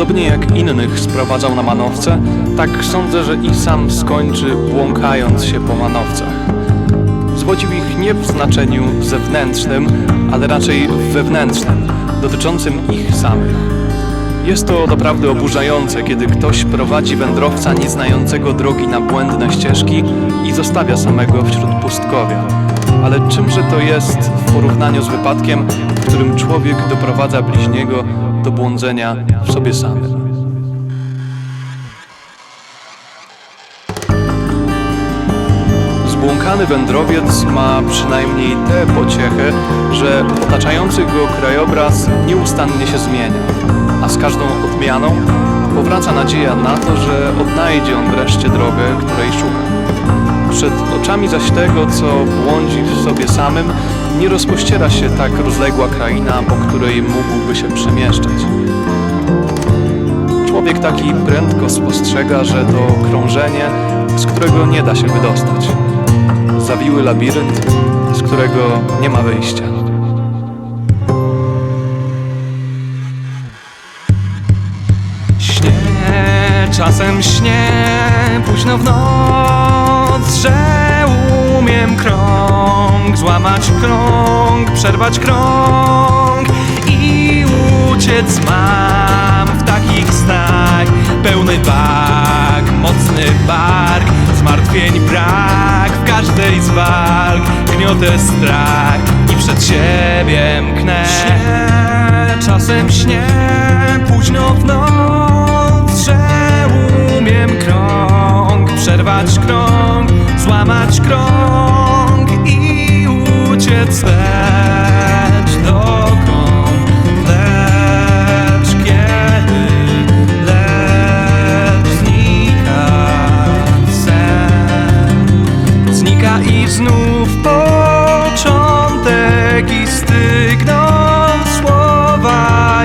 podobnie jak innych sprowadzał na manowce, tak sądzę, że i sam skończy błąkając się po manowcach. Zwodził ich nie w znaczeniu zewnętrznym, ale raczej wewnętrznym, dotyczącym ich samych. Jest to doprawdy oburzające, kiedy ktoś prowadzi wędrowca nieznającego drogi na błędne ścieżki i zostawia samego wśród pustkowia. Ale czymże to jest w porównaniu z wypadkiem, w którym człowiek doprowadza bliźniego do błądzenia w sobie samym? Zbłąkany wędrowiec ma przynajmniej tę pociechę, że otaczający go krajobraz nieustannie się zmienia, a z każdą odmianą powraca nadzieja na to, że odnajdzie on wreszcie drogę, której szuka. Przed oczami zaś tego, co błądzi w sobie samym, nie rozpościera się tak rozległa kraina, po której mógłby się przemieszczać. Człowiek taki prędko spostrzega, że to krążenie, z którego nie da się wydostać. Zawiły labirynt, z którego nie ma wyjścia. Śnie, czasem śnie, późno w noc, że umiem złamać krąg, przerwać krąg i uciec mam w takich snach, pełny bak, mocny bark, zmartwień brak, w każdej z walk. Gniotę strach i przed siebie mknę. Śnie, czasem śnie, późno w noc, uciec wstecz dokąd, lecz kiedy, lecz znika sen, znika i znów początek i stygną słowa